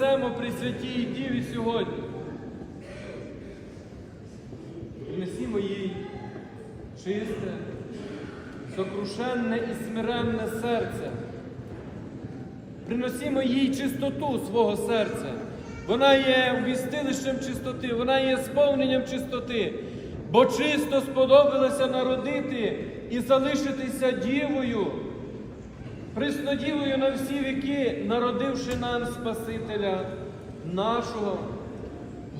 Несемо при святій Діві сьогодні. Принесімо їй чисте, сокрушенне і смиренне серце. Приносімо їй чистоту свого серця. Вона є вмістилищем чистоти, вона є сповненням чистоти, бо чисто сподобалося народити і залишитися дівою, приснодівою на всі віки, народивши нам Спасителя нашого,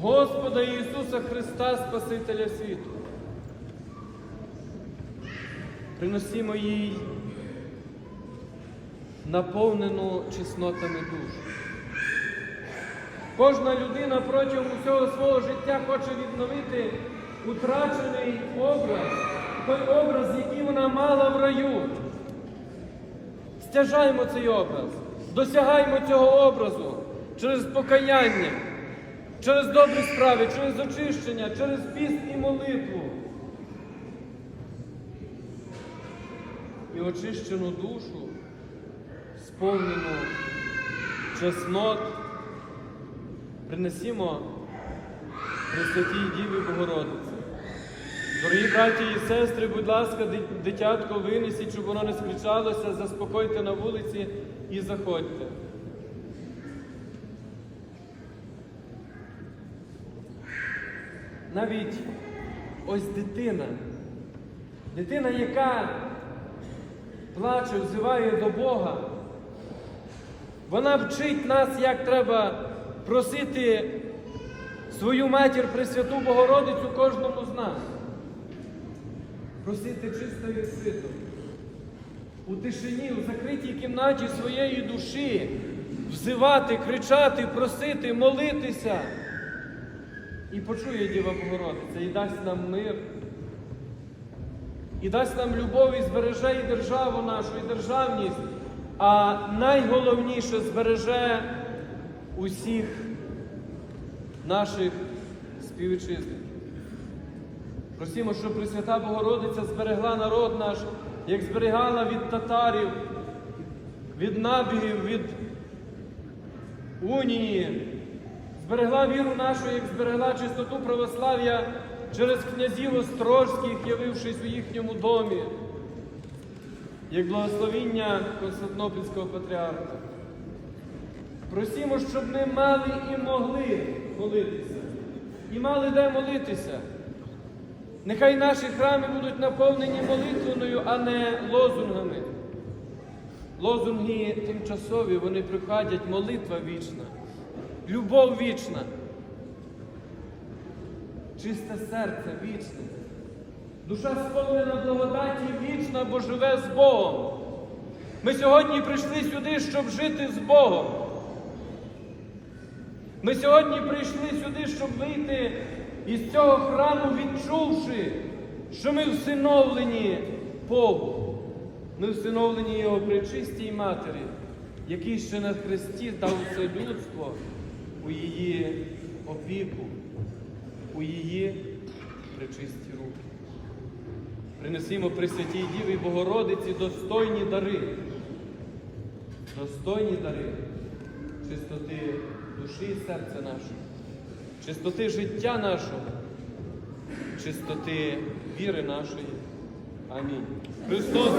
Господа Ісуса Христа, Спасителя світу. Приносімо їй наповнену чеснотами душу. Кожна людина протягом усього свого життя хоче відновити утрачений образ, той образ, який вона мала в раю. Стяжаємо цей образ, досягаємо цього образу через покаяння, через добрі справи, через очищення, через піст і молитву. І очищену душу, сповнену чеснот, принесімо Пресвятій Діві Богородиці. Дорогі браті і сестри, будь ласка, дитятко винесіть, щоб воно не скричалося, заспокойте на вулиці і заходьте. Навіть ось дитина, дитина, яка плаче, взиває до Бога, вона вчить нас, як треба просити свою матір Пресвяту Богородицю кожному з нас. Просити чисто від світу. У тишині, у закритій кімнаті своєї душі, взивати, кричати, просити, молитися. І почує Діва Богородиця, і дасть нам мир, і дасть нам любов, і збереже і державу нашу, і державність, а найголовніше збереже усіх наших співвітчизників. Просімо, щоб Пресвята Богородиця зберегла народ наш, як зберігала від татарів, від набігів, від унії, зберегла віру нашу, як зберегла чистоту православ'я через князів острожських, явившись у їхньому домі, як благословіння Константинопольського патріарха. Просімо, щоб ми мали і могли молитися, і мали де молитися. Нехай наші храми будуть наповнені молитвеною, а не лозунгами. Лозунги тимчасові, вони приходять, молитва вічна, любов вічна, чисте серце вічне. Душа сповнена благодаті вічна, бо живе з Богом. Ми сьогодні прийшли сюди, щоб жити з Богом. Ми сьогодні прийшли сюди, щоб вийти із цього храму, відчувши, що ми всиновлені Богу. Ми всиновлені Його пречистій матері, який ще на Христі дав все людство у її опіку, у її пречисті руки. Принесімо Пресвятій Діві Богородиці достойні дари, достойні дари чистоти душі і серця нашого, чистоти життя нашого, чистоти віри нашої. Амінь. Христос!